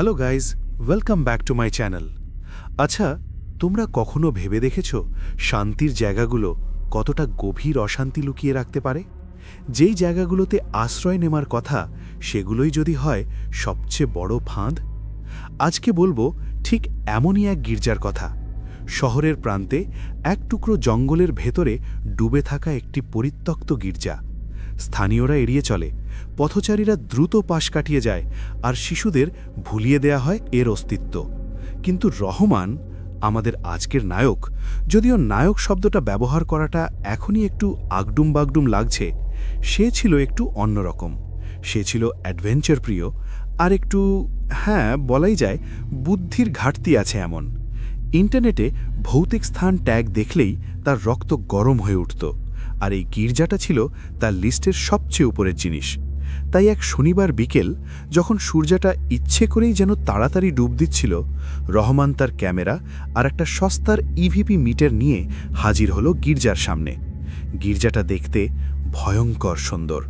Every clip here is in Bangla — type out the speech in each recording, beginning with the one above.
Hello guys welcome back to my channel আচ্ছা তোমরা কখনো ভেবে দেখেছ শান্তির জায়গাগুলো কতটা গভীর অশান্তি লুকিয়ে রাখতে পারে? যেই জায়গাগুলোতে আশ্রয় নেওয়ার কথা, সেগুলোই যদি হয়, সবচেয়ে বড় ফাঁদ? আজকে বলব ঠিক এমনই এক গির্জার কথা। শহরের প্রান্তে এক টুকরো জঙ্গলের ভেতরে ডুবে থাকা একটি পরিত্যক্ত গির্জা। স্থানীয়রা এড়িয়ে চলে পথচারীরা দ্রুত পাশ কাটিয়ে যায় আর শিশুদের ভুলিয়ে দেয়া হয় এর অস্তিত্ব। কিন্তু রহমান, আমাদের আজকের নায়ক, যদিও নায়ক শব্দটা ব্যবহার করাটা এখনই একটু আগডুম বাগডুম লাগছে, সে ছিল একটু অন্যরকম। সে ছিল অ্যাডভেঞ্চার প্রিয় আর একটু হ্যাঁ বলাই যায় বুদ্ধির ঘাটতি আছে এমন। ইন্টারনেটে ভৌতিক স্থান ট্যাগ দেখলেই তার রক্ত গরম হয়ে উঠত, আর এই গির্জাটা ছিল তার লিস্টের সবচেয়ে উপরের জিনিস। তাই এক শনিবার বিকেল যখন সূর্যটা ইচ্ছে করেই যেন তাড়াতাড়ি ডুব দিচ্ছিল, রহমান তার ক্যামেরা আর একটা সস্তার ইভিপি মিটার নিয়ে হাজির হলো গির্জার সামনে। গির্জাটা দেখতে ভয়ঙ্কর সুন্দর।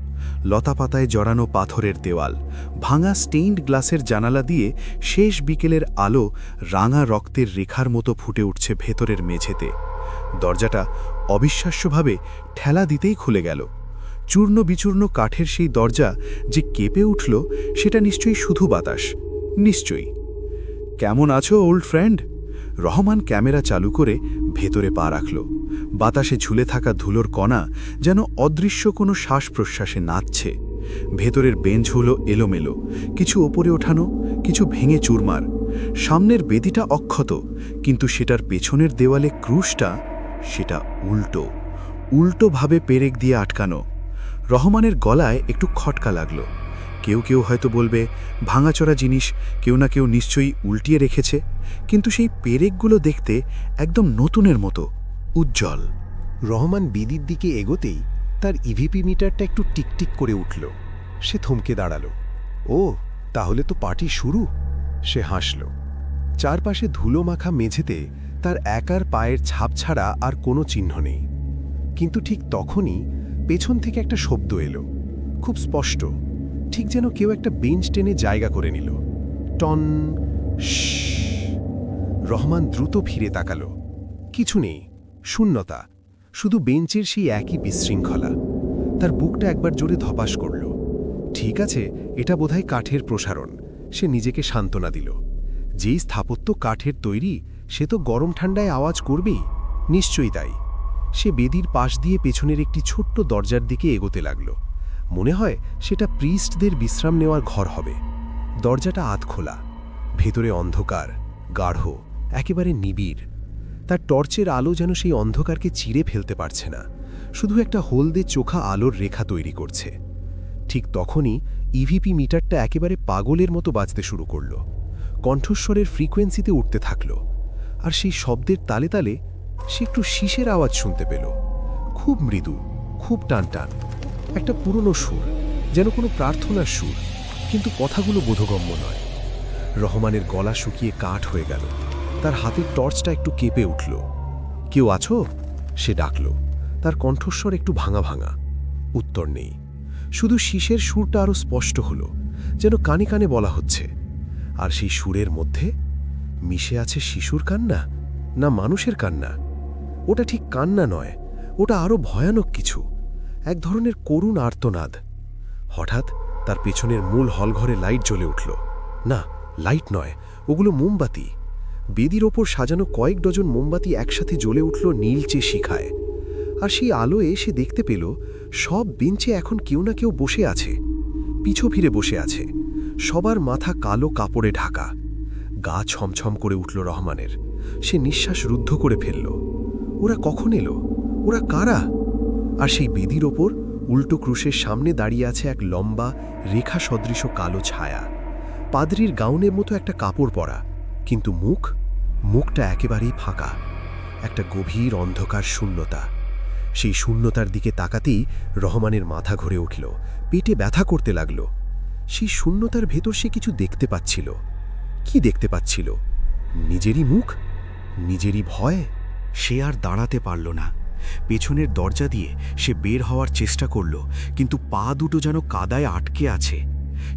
লতাপাতায় জড়ানো পাথরের দেওয়াল, ভাঙা স্টেইনড গ্লাসের জানালা দিয়ে শেষ বিকেলের আলো রাঙা রক্তের রেখার মতো ফুটে উঠছে ভেতরের মেঝেতে। দরজাটা অবিশ্বাস্যভাবে ঠেলা দিতেই খুলে গেল। চূর্ণ বিচূর্ণ কাঠের সেই দরজা যে কেঁপে উঠল, সেটা নিশ্চয়ই শুধু বাতাস। নিশ্চয়ই। কেমন আছো, ওল্ড ফ্রেন্ড? রহমান ক্যামেরা চালু করে ভেতরে পা রাখল। বাতাসে ঝুলে থাকা ধুলোর কণা যেন অদৃশ্য কোনো শ্বাস প্রশ্বাসে নাচছে। ভেতরের বেঞ্চ হলো এলোমেলো, কিছু ওপরে ওঠানো, কিছু ভেঙে চুরমার। সামনের বেদিটা অক্ষত, কিন্তু সেটার পেছনের দেওয়ালে ক্রুশটা, সেটা উল্টো। উল্টোভাবে পেরেক দিয়ে আটকানো রহমানের গলায় একটু খটকা লাগল। কেউ কেউ হয়তো বলবে, ভাঙাচোরা জিনিস কেউ না কেউ নিশ্চয়ই উল্টিয়ে রেখেছে। কিন্তু সেই পেরেকগুলো দেখতে একদম নতুনের মতো, উজ্জ্বল। রহমান বিদির দিকে এগোতেই তার ইভিপি মিটারটা একটু টিকটিক করে উঠল। সে থমকে দাঁড়াল। ও, তাহলে তো পার্টি শুরু? সে হাসল। চারপাশে ধুলো মাখা মেঝেতে তার একার পায়ের ছাপ ছাড়া আর কোনো চিহ্ন নেই। কিন্তু ঠিক তখনই পেছন থেকে একটা শব্দ এলো। খুব স্পষ্ট। ঠিক যেন কেউ একটা বেঞ্চ টেনে জায়গা করে নিল। টন রহমান দ্রুত ফিরে তাকালো কিছু নেই শূন্যতা শুধু বেঞ্চের সেই একই বিশৃঙ্খলা তার বুকটা একবার জোরে ধপাস করল ঠিক আছে এটা বোধহয় কাঠের প্রসারণ সে নিজেকে সান্ত্বনা দিল যেই স্থাপত্য কাঠের তৈরি সে তো গরম ঠান্ডায় আওয়াজ করবেই নিশ্চয়ই তাই সে বেদির পাশ দিয়ে পেছনের একটি ছোট্ট দরজার দিকে এগোতে লাগল। মনে হয় সেটা প্রিস্টদের বিশ্রাম নেওয়ার ঘর হবে। দরজাটা আধ খোলা ভেতরে অন্ধকার, গাঢ়, একেবারে নিবিড়। তার টর্চের আলো যেন সেই অন্ধকারকে চিরে ফেলতে পারছে না। শুধু একটা হলদে চোখা আলোর রেখা তৈরি করছে। ঠিক তখনই ইভিপি মিটারটা একেবারে পাগলের মতো বাজতে শুরু করল। কণ্ঠস্বরের ফ্রিকোয়েন্সিতে উঠতে থাকল। আর সেই শব্দের তালে তালে সে একটু শীষের আওয়াজ শুনতে পেল। খুব মৃদু, খুব টান টান একটা পুরনো সুর, যেন কোনো প্রার্থনার সুর, কিন্তু কথাগুলো বোধগম্য নয়। রহমানের গলা শুকিয়ে কাঠ হয়ে গেল, তার হাতের টর্চটা একটু কেঁপে উঠল। কেউ আছো? সে ডাকল, তার কণ্ঠস্বর একটু ভাঙা ভাঙা। উত্তর নেই, শুধু শীষের সুরটা আরও স্পষ্ট হলো, যেন কানে কানে বলা হচ্ছে। আর সেই সুরের মধ্যে, মিশে আছে শিশুর কান্না, না মানুষের কান্না? ওটা ঠিক কান্না নয়, ওটা আরও ভয়ানক কিছু, এক ধরনের করুণ আর্তনাদ। হঠাৎ তার পেছনের মূল হলঘরে লাইট জ্বলে উঠল। না, লাইট নয়, ওগুলো মোমবাতি। বেদির ওপর সাজানো কয়েক ডজন মোমবাতি একসাথে জ্বলে উঠল নীলচে শিখায়। আর সেই আলোয় সে দেখতে পেল, সব বেঞ্চে এখন কেউ না কেউ বসে আছে। পিছু ফিরে বসে আছে। সবার মাথা কালো কাপড়ে ঢাকা। গা ছমছম করে উঠল রহমানের। সে নিঃশ্বাস রুদ্ধ করে ফেলল। ওরা কখন এলো? ওরা কারা? আর সেই বেদির ওপর উল্টো ক্রুশের সামনে দাঁড়িয়ে আছে এক লম্বা রেখা সদৃশ কালো ছায়া। পাদ্রির গাউনের মতো একটা কাপড় পরা, কিন্তু মুখ, মুখটা একেবারেই ফাঁকা। একটা গভীর অন্ধকার শূন্যতা। সেই শূন্যতার দিকে তাকাতেই রহমানের মাথা ঘুরে উঠল, পেটে ব্যথা করতে লাগল। সেই শূন্যতার ভেতর সে কিছু দেখতে পাচ্ছিল। কি দেখতে পাচ্ছিল? নিজেরই মুখ? নিজেরই ভয়? সে আর দাঁড়াতে পারল না। পেছনের দরজা দিয়ে সে বের হওয়ার চেষ্টা করল, কিন্তু পা দুটো যেন কাদায় আটকে আছে।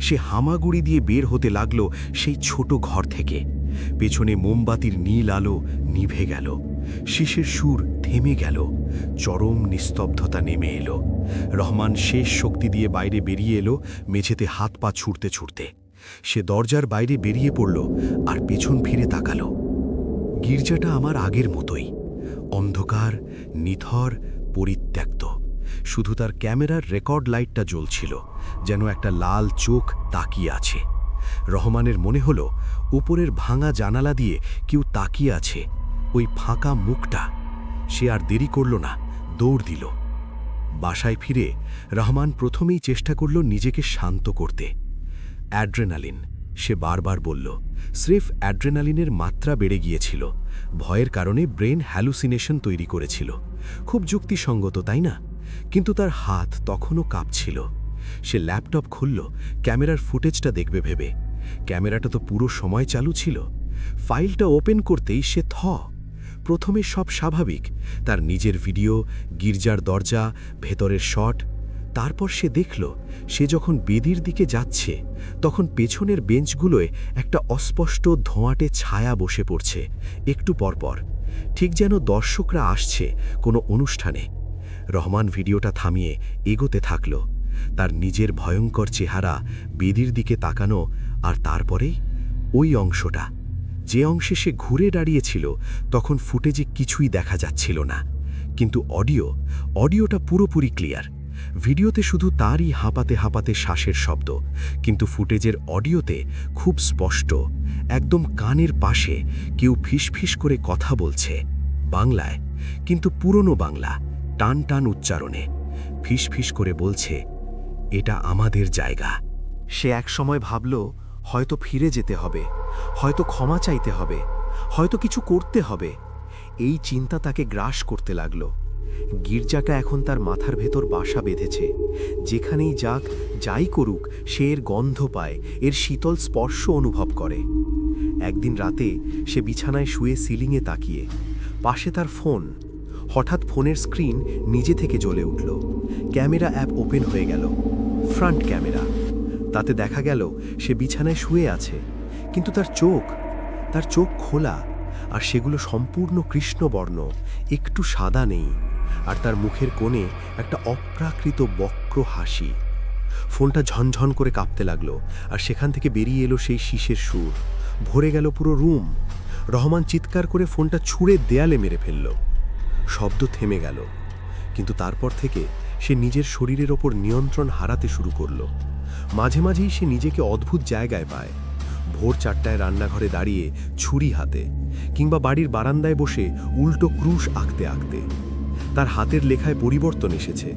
সে হামাগুড়ি দিয়ে বের হতে লাগল সেই ছোট ঘর থেকে। পেছনে মোমবাতির নীল আলো নিভে গেল। শিশের সুর থেমে গেল। চরম নিস্তব্ধতা নেমে এলো। রহমান শেষ শক্তি দিয়ে বাইরে বেরিয়ে এলো মেঝেতে হাত পা ছুটতে ছুটতে সে দরজার বাইরে বেরিয়ে পড়ল আর পেছন ফিরে তাকালো। গির্জাটা আমার আগের মতোই। অন্ধকার, নিথর, পরিত্যক্ত। শুধু তার ক্যামেরার রেকর্ড লাইটটা জ্বলছিল, যেন একটা লাল চোখ তাকিয়ে আছে। রহমানের মনে হলো, উপরের ভাঙা জানালা দিয়ে কেউ তাকিয়ে আছে, ওই ফাঁকা মুখটা। সে আর দেরি করল না, দৌড় দিল। বাসায় ফিরে রহমান প্রথমেই চেষ্টা করল নিজেকে শান্ত করতে। অ্যাড্রেনালিন সে বারবার বলল, স্রেফ অ্যাড্রেনালিনের মাত্রা বেড়ে গিয়েছিল। ভয়ের কারণে ব্রেন হ্যালুসিনেশন তৈরি করেছিল। খুব যুক্তিসঙ্গত, তাই না? কিন্তু তার হাত তখনও কাঁপছিল। সে ল্যাপটপ খুলল, ক্যামেরার ফুটেজটা দেখবে ভেবে। ক্যামেরাটা তো পুরো সময় চালু ছিল। ফাইলটা ওপেন করতেই সে থ। প্রথমে সব স্বাভাবিক। তার নিজের ভিডিও, গির্জার দরজা, ভেতরের শট তারপর সে দেখল, সে যখন বেদির দিকে যাচ্ছে, তখন পেছনের বেঞ্চগুলোয় একটা অস্পষ্ট ধোঁয়াটে ছায়া বসে পড়ছে, একটু পরপর। ঠিক যেন দর্শকরা আসছে কোনো অনুষ্ঠানে। রহমান ভিডিওটা থামিয়ে এগোতে থাকল। তার নিজের ভয়ঙ্কর চেহারা বেদির দিকে তাকানো আর তারপরেই ওই অংশটা। যে অংশে সে ঘুরে দাঁড়িয়েছিল, তখন ফুটেজে কিছুই দেখা যাচ্ছিল না। কিন্তু অডিও, অডিওটা পুরোপুরি ক্লিয়ার। ভিডিওতে শুধু তারই হাঁপাতে হাঁপাতে শ্বাসের শব্দ, কিন্তু ফুটেজের অডিওতে খুব স্পষ্ট, একদম কানের পাশে কেউ ফিসফিস করে কথা বলছে, বাংলায়, কিন্তু পুরনো বাংলা, টান টান উচ্চারণে ফিসফিস করে বলছে, এটা আমাদের জায়গা। সে একসময় ভাবল, হয়তো ফিরে যেতে হবে, হয়তো ক্ষমা চাইতে হবে, হয়তো কিছু করতে হবে। এই চিন্তা তাকে গ্রাস করতে লাগল। গির্জাটা এখন তার মাথার ভেতর বাসা বেঁধেছে। যেখানেই যাক, যাই করুক, সে এর গন্ধ পায়, এর শীতল স্পর্শ অনুভব করে। একদিন রাতে সে বিছানায় শুয়ে সিলিংয়ে তাকিয়ে, পাশে তার ফোন। হঠাৎ ফোনের স্ক্রিন নিজে থেকে জ্বলে উঠল। ক্যামেরা অ্যাপ ওপেন হয়ে গেল, ফ্রন্ট ক্যামেরা। তাতে দেখা গেল, সে বিছানায় শুয়ে আছে, কিন্তু তার চোখ তার চোখ খোলা, আর সেগুলো সম্পূর্ণ কৃষ্ণবর্ণ, একটু সাদা নেই। আর তার মুখের কোণে একটা অপ্রাকৃত বক্র হাসি। ফোনটা ঝনঝন করে কাঁপতে লাগল, আর সেখান থেকে বেরিয়ে এলো সেই শীষের সুর। ভরে গেল পুরো রুম। রহমান চিৎকার করে ফোনটা ছুঁড়ে দেয়ালে মেরে ফেলল। শব্দ থেমে গেল, কিন্তু তারপর থেকে সে নিজের শরীরের ওপর নিয়ন্ত্রণ হারাতে শুরু করল। মাঝে মাঝেই সে নিজেকে অদ্ভুত জায়গায় পায়। ভোর চারটায় রান্নাঘরে দাঁড়িয়ে ছুরি হাতে, কিংবা বাড়ির বারান্দায় বসে উল্টো ক্রুশ আঁকতে আঁকতে। তার হাতের লেখায় পরিবর্তন এসেছে।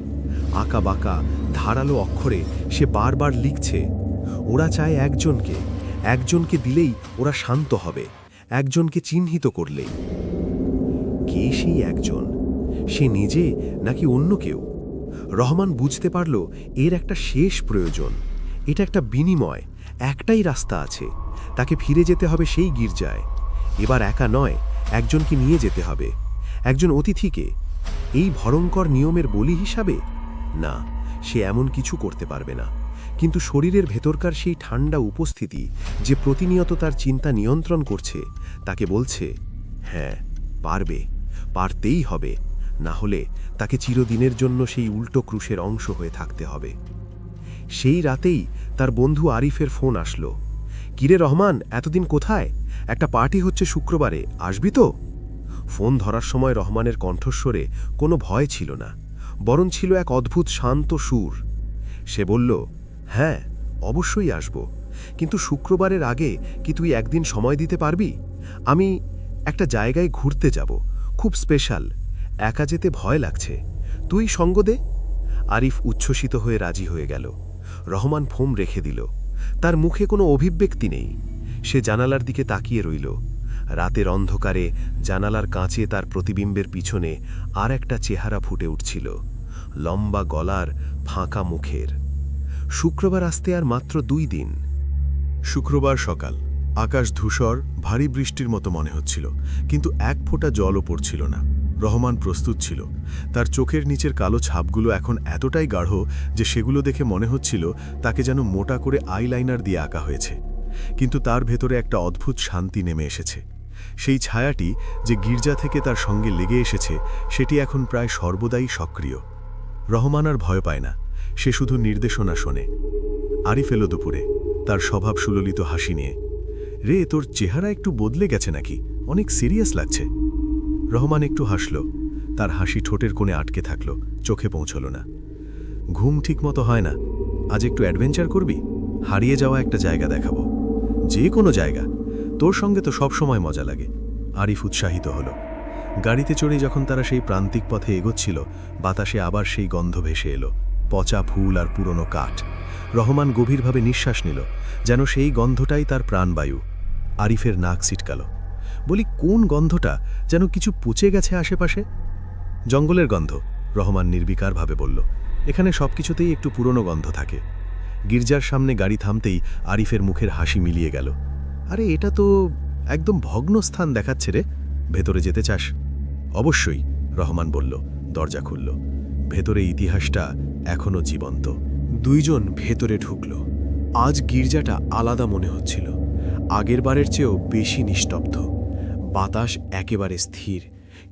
আঁকা বাঁকা, ধারালো অক্ষরে সে বারবার লিখছে, ওরা চায় একজনকে একজনকে দিলেই ওরা শান্ত হবে, একজনকে চিহ্নিত করলেই কে সেই একজন? সে নিজে নাকি অন্য কেউ? রহমান বুঝতে পারল এর একটা শেষ প্রয়োজন। এটা একটা বিনিময়, একটাই রাস্তা আছে। তাকে ফিরে যেতে হবে সেই গির্জায়। এবার একা নয়, একজনকে নিয়ে যেতে হবে। একজন অতিথিকে এই ভয়ঙ্কর নিয়মের বলি হিসাবে? না, সে এমন কিছু করতে পারবে না। কিন্তু শরীরের ভেতরকার সেই ঠান্ডা উপস্থিতি যে প্রতিনিয়ত তার চিন্তা নিয়ন্ত্রণ করছে, তাকে বলছে হ্যাঁ পারবে, পারতেই হবে। না হলে তাকে চিরদিনের জন্য সেই উল্টো ক্রুশের অংশ হয়ে থাকতে হবে। সেই রাতেই তার বন্ধু আরিফের ফোন আসলো। কিরে রহমান, এতদিন কোথায়? একটা পার্টি হচ্ছে শুক্রবারে, আসবি তো? ফোন ধরার সময় রহমানের কণ্ঠস্বরে কোনো ভয় ছিল না, বরং ছিল এক অদ্ভুত শান্ত সুর। সে বলল হ্যাঁ অবশ্যই আসব। কিন্তু শুক্রবারের আগে কি তুই একদিন সময় দিতে পারবি? আমি একটা জায়গায় ঘুরতে যাব, খুব স্পেশাল। একা যেতে ভয় লাগছে। তুই সঙ্গ দে। আরিফ উচ্ছ্বসিত হয়ে রাজি হয়ে গেল। রহমান ফোম রেখে দিল। তার মুখে কোনো অভিব্যক্তি নেই। সে জানালার দিকে তাকিয়ে রইল। রাতের অন্ধকারে জানালার কাঁচে তার প্রতিবিম্বের পিছনে আর একটা চেহারা ফুটে উঠছিল, লম্বা গলার ফাঁকা মুখের। শুক্রবার আসতে আর মাত্র দুই দিন। শুক্রবার সকাল। আকাশ ধূসর, ভারী বৃষ্টির মতো মনে হচ্ছিল, কিন্তু এক ফোঁটা জলও পড়ছিল না। রহমান প্রস্তুত ছিল। তার চোখের নিচের কালো ছাপগুলো এখন এতটাই গাঢ় যে সেগুলো দেখে মনে হচ্ছিল তাকে যেন মোটা করে আইলাইনার দিয়ে আঁকা হয়েছে। কিন্তু তার ভেতরে একটা অদ্ভুত শান্তি নেমে এসেছে। সেই ছায়াটি যে গির্জা থেকে তার সঙ্গে লেগে এসেছে, সেটি এখন প্রায় সর্বদাই সক্রিয়। রহমান আর ভয় পায় না, সে শুধু নির্দেশনা শোনে। আরিফ এলো দুপুরে, তার স্বভাব সুললিত হাসি নিয়ে। রে, তোর চেহারা একটু বদলে গেছে নাকি? অনেক সিরিয়াস লাগছে। রহমান একটু হাসল, তার হাসি ঠোঁটের কোণে আটকে থাকল, চোখে পৌঁছল না। ঘুম ঠিক মতো হয় না, আজ একটু অ্যাডভেঞ্চার করবি? হারিয়ে যাওয়া একটা জায়গা দেখাবো। যে কোনো জায়গা তোর সঙ্গে তো সব সময় মজা লাগে। আরিফ উৎসাহিত হলো। গাড়িতে চড়ে যখন তারা সেই প্রান্তিক পথে এগোচ্ছিল, বাতাসে আবার সেই গন্ধ ভেসে এলো, পচা ফুল আর পুরনো কাঠ। রহমান গভীরভাবে নিঃশ্বাস নিল, যেন সেই গন্ধটাই তার প্রাণবায়ু। আরিফের নাক ছিটকাল। বলি, কোন গন্ধটা? যেন কিছু পচে গেছে আশেপাশে? জঙ্গলের গন্ধ, রহমান নির্বিকারভাবে বলল। এখানে সব কিছুতেই একটু পুরনো গন্ধ থাকে। গির্জার সামনে গাড়ি থামতেই আরিফের মুখের হাসি মিলিয়ে গেল। আরে, এটা তো একদম ভগ্ন স্থান দেখাচ্ছে রে। ভেতরে যেতে চাস? অবশ্যই, রহমান বলল, দরজা খুলল। ভেতরে ইতিহাসটা এখনও জীবন্ত। দুইজন ভেতরে ঢুকল। আজ গির্জাটা আলাদা মনে হচ্ছিল। আগের বারের চেয়েও বেশি নিস্তব্ধ। বাতাস একেবারে স্থির,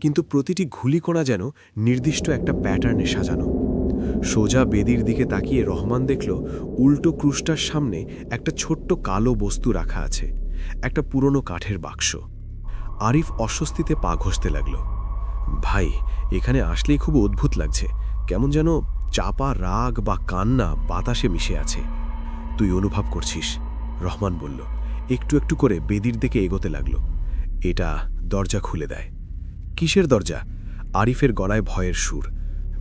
কিন্তু প্রতিটি ঘুলিকোণা যেন নির্দিষ্ট একটা প্যাটার্নে সাজানো। সোজা বেদির দিকে তাকিয়ে রহমান দেখল, উল্টো ক্রুশটার সামনে একটা ছোট্ট কালো বস্তু রাখা আছে। একটা পুরনো কাঠের বাক্স। আরিফ অস্বস্তিতে পা ঘষতে লাগল। ভাই, এখানে আসলেই খুব অদ্ভুত লাগছে। কেমন যেন চাপা রাগ বা কান্না বাতাসে মিশে আছে। তুই অনুভব করছিস? রহমান বলল। একটু একটু করে বেদির দিকে এগোতে লাগল। এটা দরজা খুলে দেয়। কিসের দরজা? আরিফের গলায় ভয়ের সুর।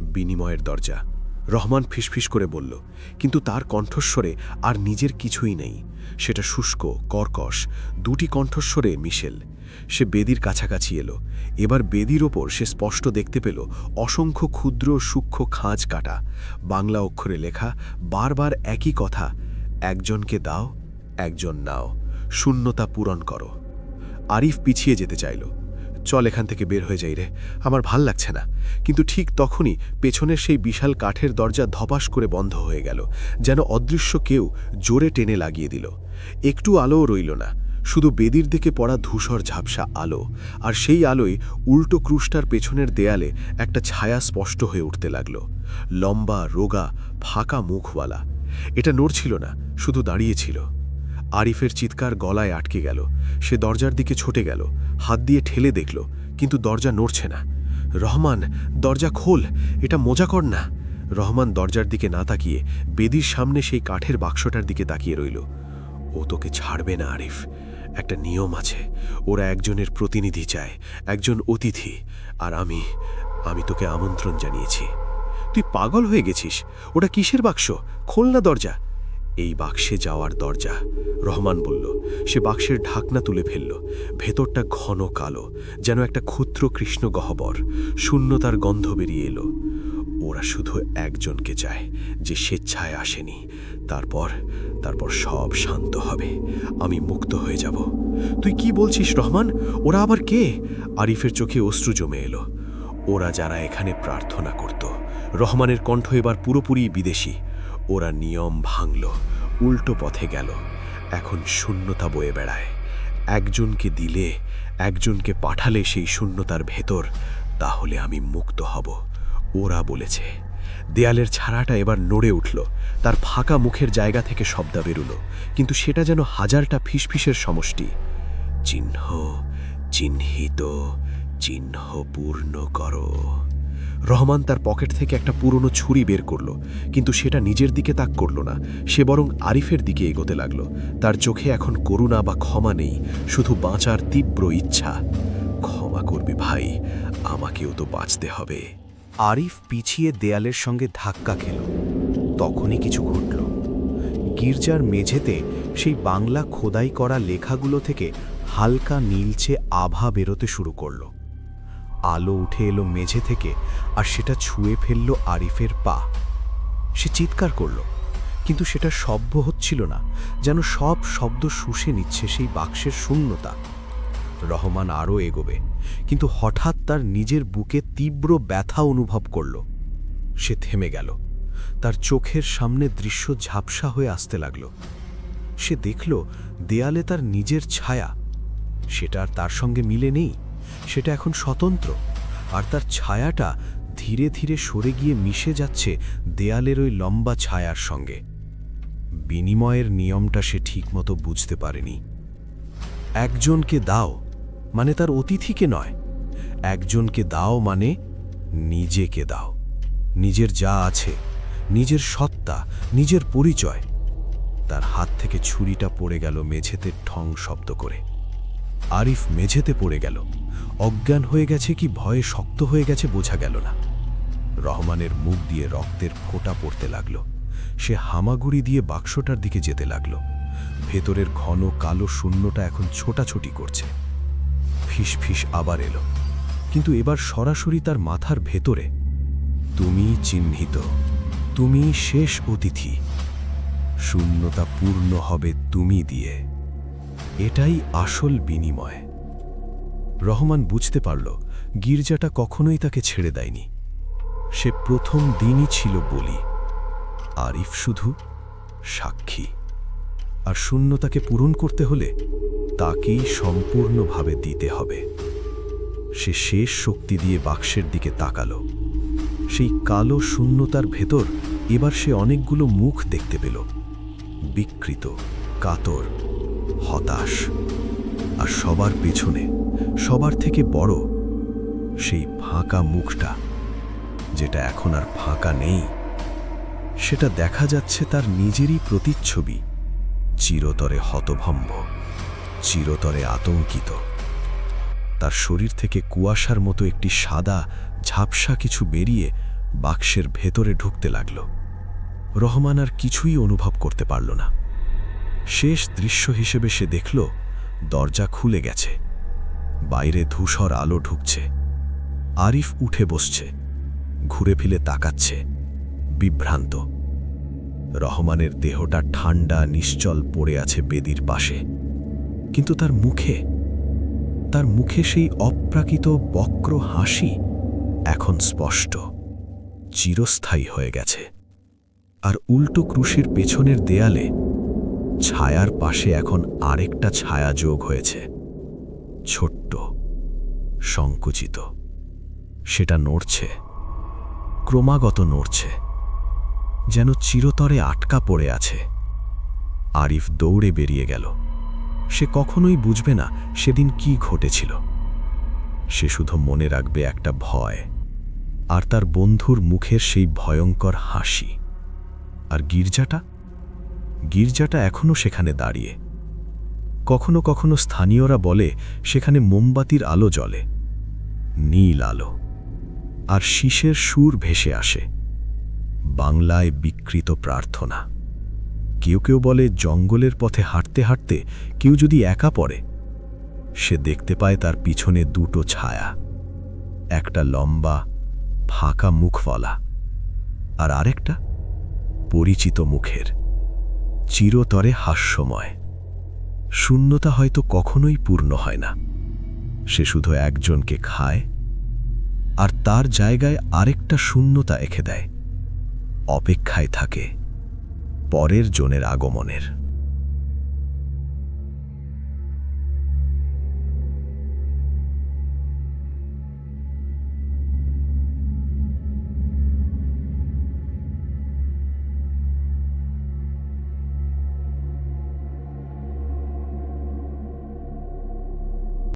বিনিময়ের দরজা। রহমান ফিসফিস করে বলল, কিন্তু তার কণ্ঠস্বরে আর নিজের কিছুই নেই। সেটা শুষ্ক, কর্কশ, দুটি কণ্ঠস্বরে মিশেল। সে বেদির কাছাকাছি এলো। এবার বেদির ওপর সে স্পষ্ট দেখতে পেল অসংখ্য ক্ষুদ্র সূক্ষ্ম খাঁজ কাটা। বাংলা অক্ষরে লেখা বারবার একই কথা, একজনকে দাও, একজন নাও, শূন্যতা পূরণ করো। আরিফ পিছিয়ে যেতে চাইল। চল এখান থেকে বের হয়ে যাই রে। আমার ভালো লাগছে না। কিন্তু ঠিক তখনই পেছনের সেই বিশাল কাঠের দরজা ধপাস করে বন্ধ হয়ে গেল, যেন অদৃশ্য কেউ জোরে টেনে লাগিয়ে দিল। একটু আলোও রইল না। শুধু বেদির দিকে পড়া ধূসর ঝাপসা আলো, আর সেই আলোয় উল্টো ক্রুশটার পেছনের দেয়ালে একটা ছায়া স্পষ্ট হয়ে উঠতে লাগল। লম্বা, রোগা, ফাঁকা মুখওয়ালা। এটা নড়ছিল না, শুধু দাঁড়িয়েছিল আরিফের চিৎকার গলায় আটকে গেল। সে দরজার দিকে ছুটে গেল। হাত দিয়ে ঠেলে দেখল, কিন্তু দরজা নড়ছে না। রহমান, দরজা খোল, এটা মজা কর না। রহমান দরজার দিকে না তাকিয়ে বেদির সামনে সেই কাঠের বাক্সটার দিকে তাকিয়ে রইল। ও তোকে ছাড়বে না, আরিফ। একটা নিয়ম আছে, ওরা একজনের প্রতিনিধি চায়, একজন অতিথি। আর আমি আমি তোকে আমন্ত্রণ জানিয়েছি। তুই পাগল হয়ে গেছিস, ওটা কিসের বাক্স? খোল না দরজা। এই বাক্সে যাওয়ার দরজা। রহমান বলল, সে বাক্সের ঢাকনা তুলে ফেলল। ভেতরটা ঘন কালো, যেন একটা ক্ষুদ্র কৃষ্ণ গহ্বর। শূন্যতার গন্ধ বেরিয়ে এলো। ওরা শুধু একজনকে চায়, যে স্বেচ্ছায় আসেনি। তারপর তারপর সব শান্ত হবে। আমি মুক্ত হয়ে যাব। তুই কি বলছিস, রহমান? ওরা আবার কে? আরিফের চোখে অশ্রু জমে এলো। ওরা যারা এখানে প্রার্থনা করত। রহমানের কণ্ঠ এবার পুরোপুরি বিদেশি। ওরা নিয়ম ভাঙল, উল্টো পথে গেল। এখন শূন্যতা বয়ে বেড়ায়। একজনকে দিলে, একজনকে পাঠালে সেই শূন্যতার ভেতর, তাহলে আমি মুক্ত হব, ওরা বলেছে। দেয়ালের ছাড়াটা এবার নড়ে উঠল, তার ফাঁকা মুখের জায়গা থেকে শব্দ বেরুল, কিন্তু সেটা যেন হাজারটা ফিসফিসের সমষ্টি। চিহ্ন, চিহ্নিত চিহ্ন পূর্ণ করো। রহমান তার পকেট থেকে একটা পুরনো ছুরি বের করল, কিন্তু সেটা নিজের দিকে তাক করল না, সে বরং আরিফের দিকে এগোতে লাগল। তার চোখে এখন করুণা বা ক্ষমা নেই, শুধু বাঁচার তীব্র ইচ্ছা। ক্ষমা করবি ভাই, আমাকেও তো বাঁচতে হবে। আরিফ পিছিয়ে দেয়ালের সঙ্গে ধাক্কা খেল। তখনই কিছু ঘটল। গির্জার মেঝেতে সেই বাংলা খোদাই করা লেখাগুলো থেকে হালকা নীলচে আভা বেরোতে শুরু করল। আলো উঠে এলো মেঝে থেকে আর সেটা ছুঁয়ে ফেলল আরিফের পা। সে চিৎকার করল, কিন্তু সেটা সভ্য হচ্ছিল না, যেন সব শব্দ শুষে নিচ্ছে সেই বাক্সের শূন্যতা। রহমান আরও এগোবে, কিন্তু হঠাৎ তার নিজের বুকে তীব্র ব্যথা অনুভব করল। সে থেমে গেল, তার চোখের সামনে দৃশ্য ঝাপসা হয়ে আসতে লাগল। সে দেখল দেয়ালে তার নিজের ছায়া, সেটা আর তার সঙ্গে মিলে নেই। সেটা এখন স্বতন্ত্র। আর তার ছায়াটা ধীরে ধীরে সরে গিয়ে মিশে যাচ্ছে দেয়ালের ওই লম্বা ছায়ার সঙ্গে। বিনিময়ের নিয়মটা সে ঠিকমতো বুঝতে পারেনি। একজনকে দাও মানে তার অতিথিকে নয়। একজনকে দাও মানে নিজেকে দাও। নিজের যা আছে, নিজের সত্তা, নিজের পরিচয়। তার হাত থেকে ছুরিটা পড়ে গেল মেঝেতে ঠং শব্দ করে। আরিফ মেঝেতে পড়ে গেল। অজ্ঞান হয়ে গেছে কি ভয়ে শক্ত হয়ে গেছে বোঝা গেল না। রহমানের মুখ দিয়ে রক্তের ফোঁটা পড়তে লাগল। সে হামাগুড়ি দিয়ে বাক্সটার দিকে যেতে লাগল। ভেতরের ঘন কালো শূন্যটা এখন ছোটাছুটি করছে। ফিস ফিস আবার এলো। কিন্তু এবার সরাসরি তার মাথার ভেতরে, তুমি চিহ্নিত, তুমি শেষ অতিথি। শূন্যতা পূর্ণ হবে তুমি দিয়ে। এটাই আসল বিনিময়। রহমান বুঝতে পারল, গির্জাটা কখনোই তাকে ছেড়ে দেয়নি। সে প্রথম দিনই ছিল বলি, আরিফ শুধু সাক্ষী। আর শূন্যতাকে পূরণ করতে হলে তাকেই সম্পূর্ণভাবে দিতে হবে। সে শেষ শক্তি দিয়ে বাক্সের দিকে তাকালো। সেই কালো শূন্যতার ভেতর এবার সে অনেকগুলো মুখ দেখতে পেল। বিকৃত, কাতর হতাশ। আর সবার পেছনে, সবার থেকে বড় সেই ফাঁকা মুখটা, যেটা এখন আর ফাঁকা নেই, সেটা দেখা যাচ্ছে তার নিজেরই প্রতিচ্ছবি, চিরতরে হতভম্ব, চিরতরে আতঙ্কিত। তার শরীর থেকে কুয়াশার মতো একটি সাদা, ঝাপসা কিছু বেরিয়ে বাক্সের ভেতরে ঢুকতে লাগল। রহমান আর কিছুই অনুভব করতে পারল না। শেষ দৃশ্য হিসেবে সে দেখল, দরজা খুলে গেছে। বাইরে ধূসর আলো ঢুকছে। আরিফ উঠে বসছে। ঘুরে ফিরে তাকাচ্ছে। বিভ্রান্ত। রহমানের দেহটা ঠান্ডা নিশ্চল পড়ে আছে বেদির পাশে। কিন্তু তার মুখে তার মুখে সেই অপ্রাকৃত বক্র হাসি এখন স্পষ্ট। চিরস্থায়ী হয়ে গেছে। আর উল্টো ক্রুশের পেছনের দেয়ালে ছায়ার পাশে এখন আরেকটা ছায়া যোগ হয়েছে। ছোট্ট, সংকুচিত। সেটা নড়ছে, ক্রমাগত নড়ছে, যেন চিরতরে আটকা পড়ে আছে। আরিফ দৌড়ে বেরিয়ে গেল। সে কখনোই বুঝবে না সেদিন কি ঘটেছিল। সে শুধু মনে রাখবে একটা ভয়, আর তার বন্ধুর মুখের সেই ভয়ঙ্কর হাসি। আর গির্জাটা? গির্জাটা এখনও সেখানে দাঁড়িয়ে। কখনো কখনো স্থানীয়রা বলে, সেখানে মোমবাতির আলো জ্বলে। নীল আলো। আর শীষের সুর ভেসে আসে। বাংলায় বিকৃত প্রার্থনা। কেউ কেউ বলে, জঙ্গলের পথে হাঁটতে হাঁটতে কেউ যদি একা পড়ে, সে দেখতে পায় তার পিছনে দুটো ছায়া। একটা লম্বা, ফাঁকা মুখফলা আর আরেকটা পরিচিত মুখের। চিরতরে হাস্যময়। শূন্যতা হয়তো কখনোই পূর্ণ হয় না। সে শুধু একজনকে খায়, আর তার জায়গায় আরেকটা শূন্যতা এঁকে দেয়। অপেক্ষায় থাকে পরের জনের আগমনের।